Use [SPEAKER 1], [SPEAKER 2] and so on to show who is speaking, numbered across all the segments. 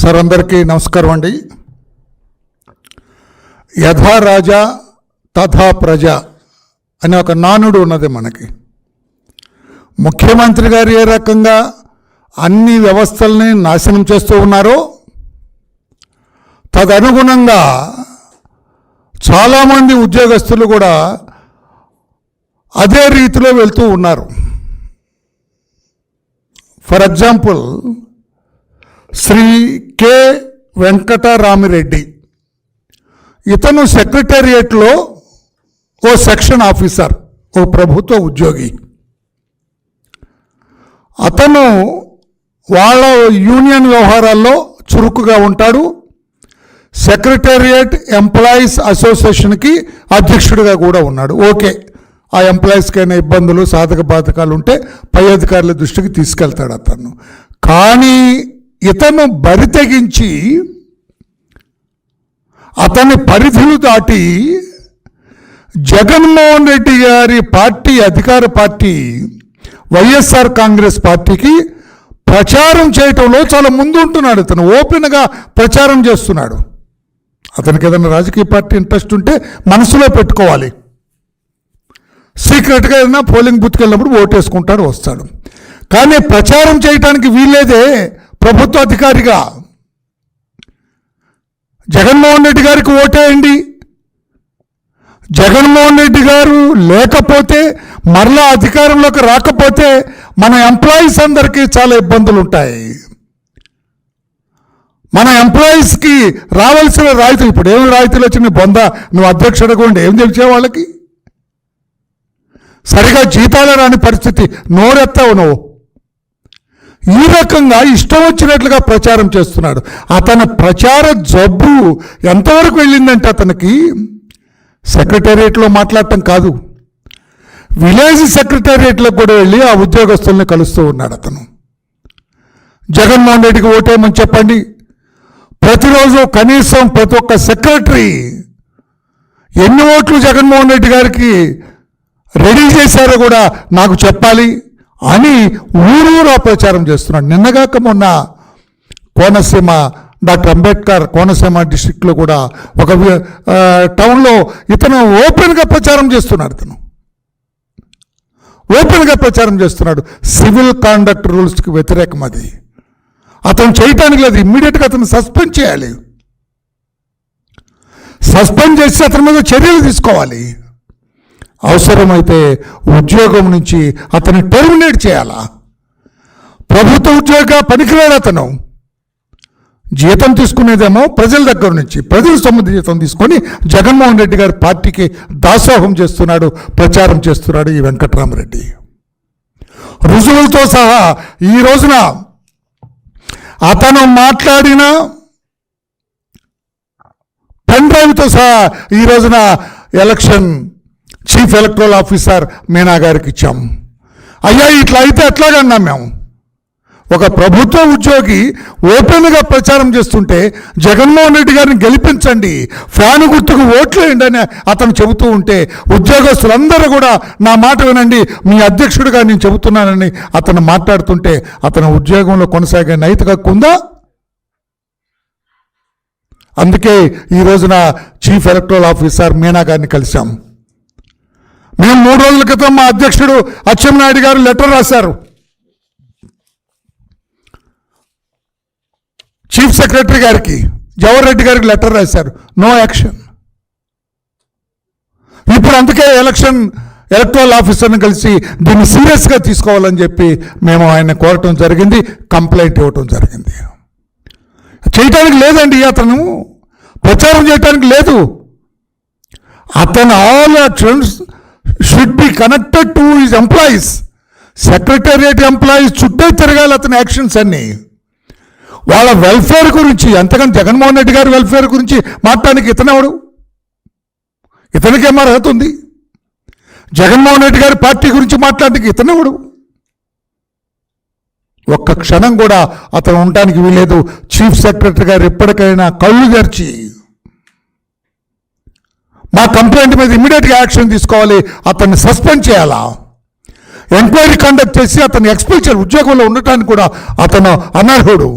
[SPEAKER 1] Sir అందరికీ నమస్కారం అండి యథా రాజా తథా ప్రజ అనే ఒక నానుడు ఉన్నది మనకి. ముఖ్యమంత్రి గారు ఏ రకంగా అన్ని వ్యవస్థల్ని నాశనం చేస్తూ ఉన్నారో తదనుగుణంగా చాలామంది ఉద్యోగస్తులు కూడా అదే రీతిలో వెళ్తూ ఉన్నారు. For example Shri K Venkataramireddy. ఇతను సెక్రటేరియట్లో ఓ సెక్షన్ ఆఫీసర్ ఓ ప్రభుత్వ ఉద్యోగి. అతను వాళ్ళ యూనియన్ వ్యవహారాల్లో చురుకుగా ఉంటాడు. సెక్రటేరియట్ ఎంప్లాయీస్ అసోసియేషన్కి అధ్యక్షుడిగా కూడా ఉన్నాడు. ఓకే. ఆ ఎంప్లాయీస్కైనా ఇబ్బందులు సాధక బాధకాలు ఉంటే పై అధికారుల దృష్టికి తీసుకెళ్తాడు అతను. కానీ ఇతను బరి తెగించి అతని పరిధులు దాటి జగన్మోహన్ రెడ్డి గారి పార్టీ అధికార పార్టీ వైఎస్ఆర్ కాంగ్రెస్ పార్టీకి ప్రచారం చేయటంలో చాలా ముందు ఉంటున్నాడు ఇతను ఓపెన్గా ప్రచారం చేస్తున్నాడు. అతనికి ఏదైనా రాజకీయ పార్టీ ఇంట్రెస్ట్ ఉంటే మనసులో పెట్టుకోవాలి. సీక్రెట్గా వెళ్ళినా పోలింగ్ బూత్కి వెళ్ళినప్పుడు ఓటేసుకుంటాడు వస్తాడు. కానీ ప్రచారం చేయటానికి వీల్లేదే ప్రభుత్వ అధికారిగా. జగన్మోహన్ రెడ్డి గారికి ఓటేయండి. జగన్మోహన్ రెడ్డి గారు లేకపోతే మరలా అధికారంలోకి రాకపోతే మన ఎంప్లాయీస్ అందరికీ చాలా ఇబ్బందులు ఉంటాయి మన ఎంప్లాయీస్కి రావాల్సిన రాయితీ ఇప్పుడు ఏమి రాయితీలు వచ్చిన బొంద నువ్వు అధ్యక్షుడిగా ఉండి ఏం తెలిసే వాళ్ళకి? సరిగా జీతాలు రాని పరిస్థితి నోరెత్తావు నువ్వు. ఈ రకంగా ఇష్టం వచ్చినట్లుగా ప్రచారం చేస్తున్నాడు. అతని ప్రచార జబ్బు ఎంతవరకు వెళ్ళిందంటే అతనికి సెక్రటేరియట్లో మాట్లాడటం కాదు. విలేజ్ సెక్రటేరియట్లో కూడా వెళ్ళి ఆ ఉద్యోగస్తుల్ని కలుస్తూ ఉన్నాడు అతను. జగన్మోహన్ రెడ్డికి ఓటేయమని చెప్పండి. ప్రతిరోజు కనీసం ప్రతి ఒక్క సెక్రటరీ ఎన్ని ఓట్లు జగన్మోహన్ రెడ్డి గారికి రెడీ చేశారో కూడా నాకు చెప్పాలి అని ఊరూరా ప్రచారం చేస్తున్నాడు. నిన్నగాక మొన్న కోనసీమ డాక్టర్ అంబేద్కర్ కోనసీమ డిస్టిక్లో కూడా ఒక టౌన్లో ఇతను ఓపెన్గా ప్రచారం చేస్తున్నాడు ఇతను. ఓపెన్గా ప్రచారం చేస్తున్నాడు. సివిల్ కాండక్ట్ రూల్స్కి వ్యతిరేకం అది. అతను చేయటానికి లేదు. ఇమ్మీడియట్గా అతను సస్పెండ్ చేయాలి. సస్పెండ్ చేసి అతని మీద చర్యలు తీసుకోవాలి. అవసరమైతే ఉద్యోగం నుంచి అతన్ని టెర్మినేట్ చేయాలా? ప్రభుత్వ ఉద్యోగ పనికిరాడు అతను. జీతం తీసుకునేదేమో ప్రజల దగ్గర నుంచి ప్రజల సొమ్ము జీతం తీసుకొని జగన్మోహన్ రెడ్డి గారి పార్టీకి దాసోహం చేస్తున్నాడు ప్రచారం చేస్తున్నాడు ఈ వెంకట్రామరెడ్డి. రుజువులతో సహా ఈ రోజున అతను మాట్లాడిన పెన్ డ్రైవ్తో సహా ఈ రోజున election chief electoral officer Meena గారికి ఇచ్చాం. అయ్యా ఇట్లా అయితే ఎట్లాగన్నా మేము ఒక ప్రభుత్వ ఉద్యోగి ఓపెన్గా ప్రచారం చేస్తుంటే జగన్మోహన్ రెడ్డి గారిని గెలిపించండి ఫ్యాన్ గుర్తుకు ఓట్లేయండి అని అతను చెబుతూ ఉంటే ఉద్యోగస్తులందరూ కూడా నా మాట వినండి మీ అధ్యక్షుడిగా నేను చెబుతున్నానని అతను మాట్లాడుతుంటే అతను ఉద్యోగంలో కొనసాగే నైతిక ఉందా? అందుకే ఈ రోజున చీఫ్ ఎలక్ట్రల్ ఆఫీసర్ మీనా గారిని కలిశాం. మేము మూడు రోజుల క్రితం మా అధ్యక్షుడు అచ్చెన్నాయుడు గారు లెటర్ రాశారు. చీఫ్ సెక్రటరీ గారికి జవహర్ రెడ్డి గారికి లెటర్ రాశారు. No action. ఇప్పుడు అందుకే ఎలక్షన్ ఎలక్ట్రల్ ఆఫీసర్ని కలిసి దీన్ని సీరియస్గా తీసుకోవాలని చెప్పి మేము ఆయన కోరటం జరిగింది కంప్లైంట్ ఇవ్వటం జరిగింది. చేయటానికి లేదండి అతను. ప్రచారం చేయటానికి లేదు. అతను all actions should be connected to his employees secretariat employees చుట్టే తిరగాలి అతని యాక్షన్స్ అన్నీ. వాళ్ళ వెల్ఫేర్ గురించి అంతకని జగన్మోహన్ రెడ్డి గారి వెల్ఫేర్ గురించి మాట్లాడడానికి ఇతనెవడు ఇతనికేం అర్హత ఉంది? జగన్మోహన్ రెడ్డి గారి పార్టీ గురించి మాట్లాడడానికి ఇతనెవడు ఒక్క క్షణం కూడా అతను ఉండటానికి వీలేదు చీఫ్ సెక్రటరీ గారు ఎప్పటికైనా కళ్ళు తెరిచి మా కంప్లైంట్ మీద ఇమ్మీడియట్గా యాక్షన్ తీసుకోవాలి అతన్ని సస్పెండ్ చేయాలా? ఎంక్వైరీ కండక్ట్ చేసి అతను ఎక్స్పెల్చర్ ఉద్యోగంలో ఉండటానికి కూడా అతను అనర్హుడు.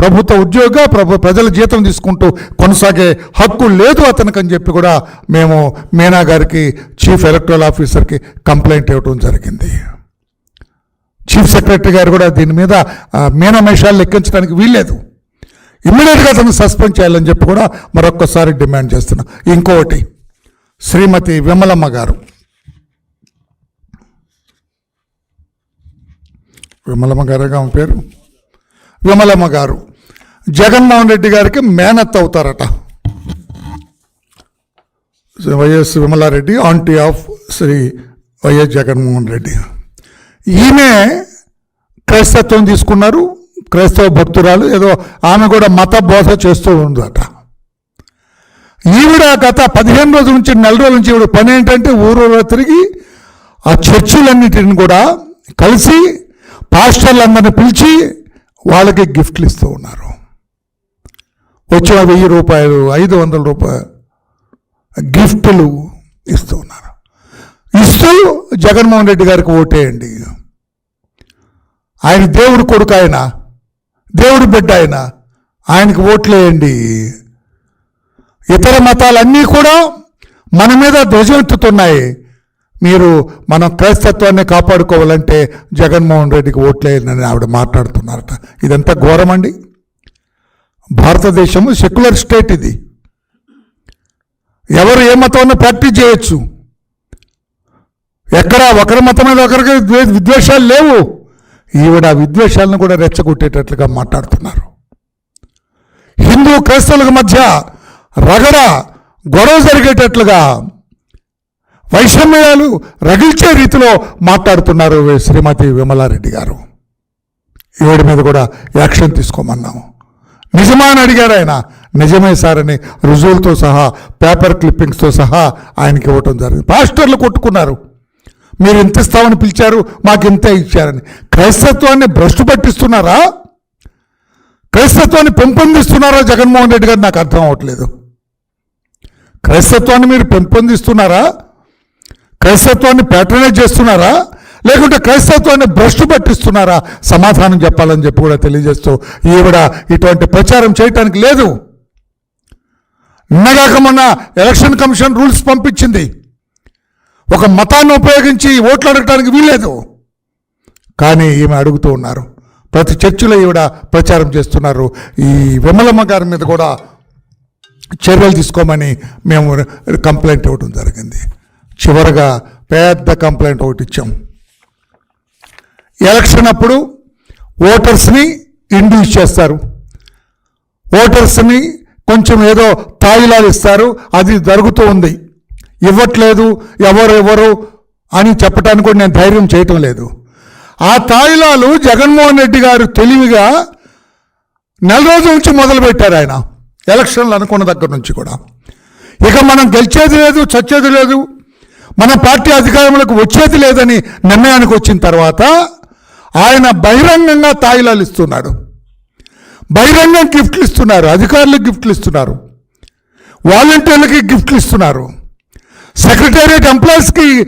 [SPEAKER 1] ప్రభుత్వ ఉద్యోగ ప్రభు ప్రజల జీతం తీసుకుంటూ కొనసాగే హక్కు లేదు అతనికి అని చెప్పి కూడా మేము మీనా గారికి చీఫ్ ఎలక్టరల్ ఆఫీసర్కి కంప్లైంట్ ఇవ్వడం జరిగింది. చీఫ్ సెక్రటరీ గారు కూడా దీని మీద మీనా మేషాలు లెక్కించడానికి వీల్లేదు. ఇమ్మీడియట్గా అతను సస్పెండ్ చేయాలని చెప్పి కూడా మరొక్కసారి డిమాండ్ చేస్తున్నా. ఇంకొకటి శ్రీమతి విమలమ్మ గారు. విమలమ్మ గారుగా ఆమె పేరు? విమలమ్మ గారు. జగన్మోహన్ రెడ్డి గారికి మేనత్ అవుతారట. YS Vimalareddy aunty of Shri YS Jaganmohan Reddy. ఈమె క్రైస్తత్వం తీసుకున్నారు. క్రైస్తవ భక్తురాలు ఏదో ఆమె కూడా మత బోధ చేస్తూ ఉందట. ఈవిడ గత పదిహేను రోజుల నుంచి నెల రోజుల నుంచి ఈవిడ పని ఏంటంటే ఊరూరో తిరిగి ఆ చర్చిలన్నిటిని కూడా కలిసి పాస్టర్లందరిని పిలిచి వాళ్ళకి గిఫ్ట్లు ఇస్తూ ఉన్నారు. వచ్చిన వెయ్యి రూపాయలు ఐదు వందల రూపాయలు గిఫ్ట్లు ఇస్తూ ఉన్నారు. ఇస్తూ జగన్మోహన్ రెడ్డి గారికి ఓటేయండి. ఆయన దేవుడు కొడుకు ఆయన. దేవుడు బిడ్డ ఆయన. ఆయనకి ఓట్లేయండి. ఇతర మతాలన్నీ కూడా మన మీద ధ్వజమెత్తుతున్నాయి. మీరు మనం క్రైస్తత్వాన్ని కాపాడుకోవాలంటే జగన్మోహన్ రెడ్డికి ఓట్లేయని ఆవిడ మాట్లాడుతున్నారట. ఇదంతా ఘోరమండి. భారతదేశము సెక్యులర్ స్టేట్ ఇది. ఎవరు ఏ మతాన్ని ప్రాక్టీస్ చేయొచ్చు? ఎక్కడ ఒకరి మతం మీద ఒకరికి విద్వేషాలు లేవు. ఈవిడ విద్వేషాలను కూడా రెచ్చగొట్టేటట్లుగా మాట్లాడుతున్నారు. హిందూ క్రైస్తవుల మధ్య రగడ గొడవ జరిగేటట్లుగా వైషమ్యాలు రగిల్చే రీతిలో మాట్లాడుతున్నారు శ్రీమతి విమలారెడ్డి గారు. ఈవిడ మీద కూడా యాక్షన్ తీసుకోమన్నాము. నిజమా అని అడిగారు ఆయన. నిజమే సార్ అని రుజువులతో సహా పేపర్ క్లిప్పింగ్స్తో సహా ఆయనకి ఇవ్వటం జరిగింది. పాస్టర్లు కొట్టుకున్నారు. మీరు ఇంత ఇస్తామని పిలిచారు? మాకు ఇంతే ఇచ్చారని. క్రైస్తత్వాన్ని భ్రష్టు పట్టిస్తున్నారా? క్రైస్తత్వాన్ని పెంపొందిస్తున్నారా? జగన్మోహన్ రెడ్డి గారు? నాకు అర్థం అవ్వట్లేదు. క్రైస్తత్వాన్ని మీరు పెంపొందిస్తున్నారా? క్రైస్తత్వాన్ని ప్యాటర్నైజ్ చేస్తున్నారా? లేకుంటే క్రైస్తత్వాన్ని భ్రష్టు పట్టిస్తున్నారా? సమాధానం చెప్పాలని చెప్పి కూడా తెలియజేస్తూ ఈవిడ ఇటువంటి ప్రచారం చేయటానికి లేదు. నిన్నగాక మొన్న ఎలక్షన్ కమిషన్ రూల్స్ పంపించింది. ఒక మతాన్ని ఉపయోగించి ఓట్లు అడగటానికి వీల్లేదు. కానీ ఈమె అడుగుతూ ఉన్నారు. ప్రతి చర్చిలో ఈవిడ ప్రచారం చేస్తున్నారు. ఈ విమలమ్మ గారి మీద కూడా చర్యలు తీసుకోమని మేము కంప్లైంట్ ఇవ్వడం జరిగింది. చివరగా పెద్ద కంప్లైంట్ ఒకటి ఇచ్చాం. ఎలక్షన్ అప్పుడు ఓటర్స్ని ఇండ్యూస్ చేస్తారు. ఓటర్స్ని కొంచెం ఏదో తాయిలాలు ఇస్తారు. అది జరుగుతూ ఉంది. ఇవ్వట్లేదు ఎవరు ఎవరు అని చెప్పడానికి కూడా నేను ధైర్యం చేయటం లేదు. ఆ తాయిలాలు జగన్మోహన్ రెడ్డి గారు తెలివిగా నెల రోజుల నుంచి మొదలుపెట్టారు ఆయన ఎలక్షన్లు అనుకున్న దగ్గర నుంచి కూడా. ఇక మనం గెలిచేది లేదు చచ్చేది లేదు మన పార్టీ అధికారంలోకి వచ్చేది లేదని నిర్ణయానికి వచ్చిన తర్వాత ఆయన బహిరంగంగా తాయిలాలు ఇస్తున్నాడు. బహిరంగం గిఫ్ట్లు ఇస్తున్నారు అధికారులకు గిఫ్ట్లు ఇస్తున్నారు వాలంటీర్లకి గిఫ్ట్లు ఇస్తున్నారు. సెక్రటేరియట్ ఎంప్లాయీస్కి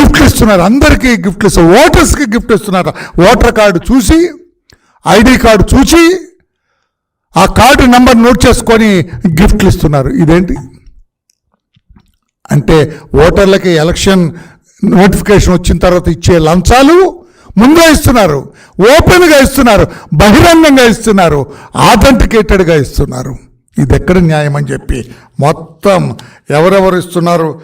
[SPEAKER 1] గిఫ్ట్లు ఇస్తున్నారు. అందరికీ గిఫ్ట్లు ఇస్తారు ఓటర్స్కి గిఫ్ట్ ఇస్తున్నారు. ఓటర్ కార్డు చూసి ఐడి కార్డు చూసి ఆ కార్డు నెంబర్ నోట్ చేసుకొని గిఫ్ట్లు ఇస్తున్నారు. ఇదేంటి? అంటే ఓటర్లకి ఎలక్షన్ నోటిఫికేషన్ వచ్చిన తర్వాత ఇచ్చే లంచాలు ముందే ఇస్తున్నారు. ఓపెన్గా ఇస్తున్నారు. బహిరంగంగా ఇస్తున్నారు. ఆథెంటికేటెడ్గా ఇస్తున్నారు. ఇది ఎక్కడ న్యాయం అని చెప్పి మొత్తం ఎవరెవరు ఇస్తున్నారు?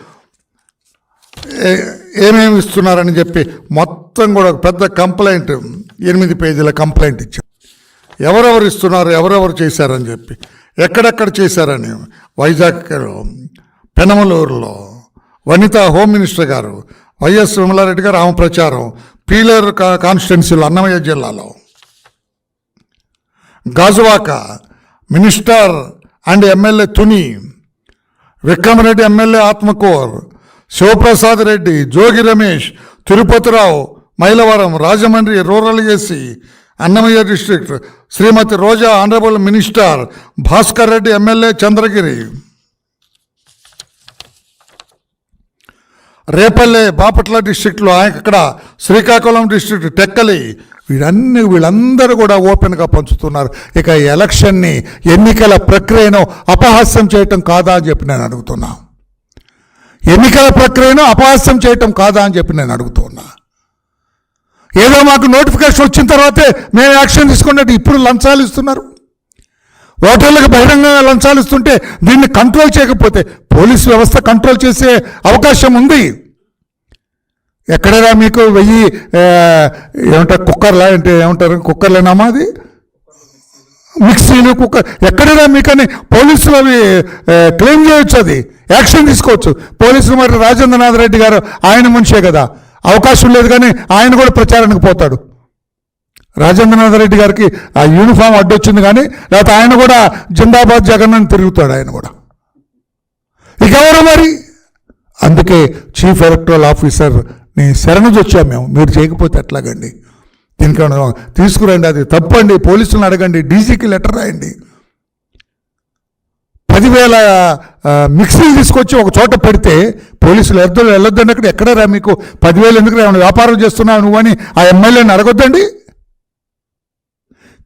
[SPEAKER 1] ఏమేమి ఇస్తున్నారని చెప్పి మొత్తం కూడా ఒక పెద్ద కంప్లైంట్ ఎనిమిది పేజీల కంప్లైంట్ ఇచ్చారు. ఎవరెవరు ఇస్తున్నారు ఎవరెవరు చేశారని చెప్పి ఎక్కడెక్కడ చేశారని Vizag పెనమలూరులో Vanitha home minister garu YS Vimalareddy garu ఆమె ప్రచారం పీలర్ కా- కాన్స్టిట్యున్సీలో అన్నమయ్య జిల్లాలో. Gajuwaka minister and MLA Tuni Vikramareddy MLA Atmakur Sivaprasad Reddy Jogi Ramesh Tirupatirao Mylavaram Rajahmundry rural AC Annamayya district Shrimati Roja honourable minister Bhaskar Reddy MLA Chandragiri. Repalle Bapatla డిస్ట్రిక్ట్లో ఇక్కడ Srikakulam district Tekkali వీళ్ళన్ని వీళ్ళందరూ కూడా ఓపెన్గా పంచుతున్నారు. ఇక ఎలక్షన్ని ఎన్నికల ప్రక్రియను అపహాస్యం చేయటం కాదా అని చెప్పి నేను అడుగుతున్నా. ఎన్నికల ప్రక్రియను అపహాస్యం చేయటం కాదా అని చెప్పి నేను అడుగుతున్నా. ఏదో మాకు నోటిఫికేషన్ వచ్చిన తర్వాతే మేము యాక్షన్ తీసుకున్నట్టు ఇప్పుడు లంచాలు ఇస్తున్నారు. ఓటర్లకు బహిరంగంగా లంచాలు ఇస్తుంటే దీన్ని కంట్రోల్ చేయకపోతే పోలీసు వ్యవస్థ కంట్రోల్ చేసే అవకాశం ఉంది. ఎక్కడరా మీకు వెయ్యి ఏమంటారు కుక్కర్లా? అంటే ఏమంటారు కుక్కర్లేనామా అది? మిక్సీలు కుక్కర్ ఎక్కడైనా మీకని పోలీసులు అవి క్లెయిమ్ చేయొచ్చు అది యాక్షన్ తీసుకోవచ్చు. పోలీసులు మరి రాజేంద్రనాథ్ రెడ్డి గారు ఆయన మనిషే కదా. అవకాశం లేదు కానీ ఆయన కూడా ప్రచారానికి పోతాడు. రాజేంద్రనాథ్ రెడ్డి గారికి ఆ యూనిఫామ్ అడ్డొచ్చింది కానీ లేకపోతే ఆయన కూడా జిందాబాద్ జగన్ అని తిరుగుతాడు ఆయన కూడా. ఇక ఎవరు మరి? అందుకే చీఫ్ ఎలక్టరల్ ఆఫీసర్ ని శరణు మేము. మీరు చేయకపోతే ఎట్లాగండి? దీనికి తీసుకురండి అది తప్పండి. పోలీసులను అడగండి డీజీకి లెటర్ రాయండి. పదివేల మిక్సీలు తీసుకొచ్చి ఒక చోట పెడితే పోలీసులు ఎద్దు వెళ్ళొద్దండి అక్కడ. ఎక్కడరా మీకు? పదివేలు ఎందుకు ఏమైనా వ్యాపారం చేస్తున్నావు నువ్వు అని ఆ ఎమ్మెల్యేని అడగొద్దండి?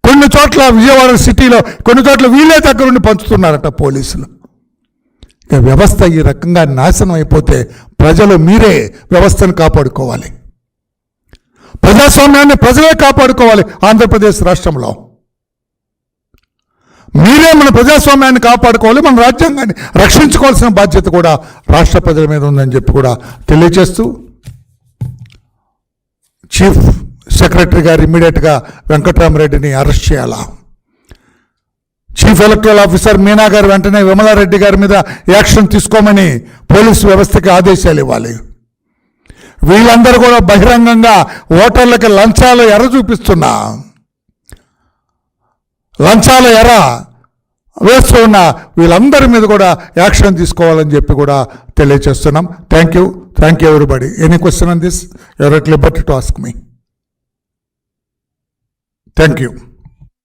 [SPEAKER 1] కొన్ని చోట్ల విజయవాడ సిటీలో కొన్ని చోట్ల వీళ్ళే దగ్గరుండి పంచుతున్నారట పోలీసులు. ఇక వ్యవస్థ ఈ రకంగా నాశనం అయిపోతే ప్రజలు మీరే వ్యవస్థను కాపాడుకోవాలి. ప్రజాస్వామ్యాన్ని ప్రజలే కాపాడుకోవాలి ఆంధ్రప్రదేశ్ రాష్ట్రంలో. మీరే మన ప్రజాస్వామ్యాన్ని కాపాడుకోవాలి మన రాజ్యాంగాన్ని రక్షించుకోవాల్సిన బాధ్యత కూడా రాష్ట్ర ప్రజల మీద ఉందని చెప్పి కూడా తెలియజేస్తూ చీఫ్ సెక్రటరీ గారు ఇమ్మీడియట్గా వెంకట్రామరెడ్డిని అరెస్ట్ చేయాలా? Chief electoral officer Meena garu వెంటనే విమలారెడ్డి గారి మీద యాక్షన్ తీసుకోమని పోలీసు వ్యవస్థకి ఆదేశాలు ఇవ్వాలి. వీళ్ళందరూ కూడా బహిరంగంగా ఓటర్లకి లంచాలు ఎర్ర చూపిస్తున్నా. లంచాల ఎర్ర వేస్తూ ఉన్న వీళ్ళందరి మీద కూడా యాక్షన్ తీసుకోవాలని చెప్పి కూడా తెలియజేస్తున్నాం. Thank you thank you everybody any question on this ever at liberty to ask me thank you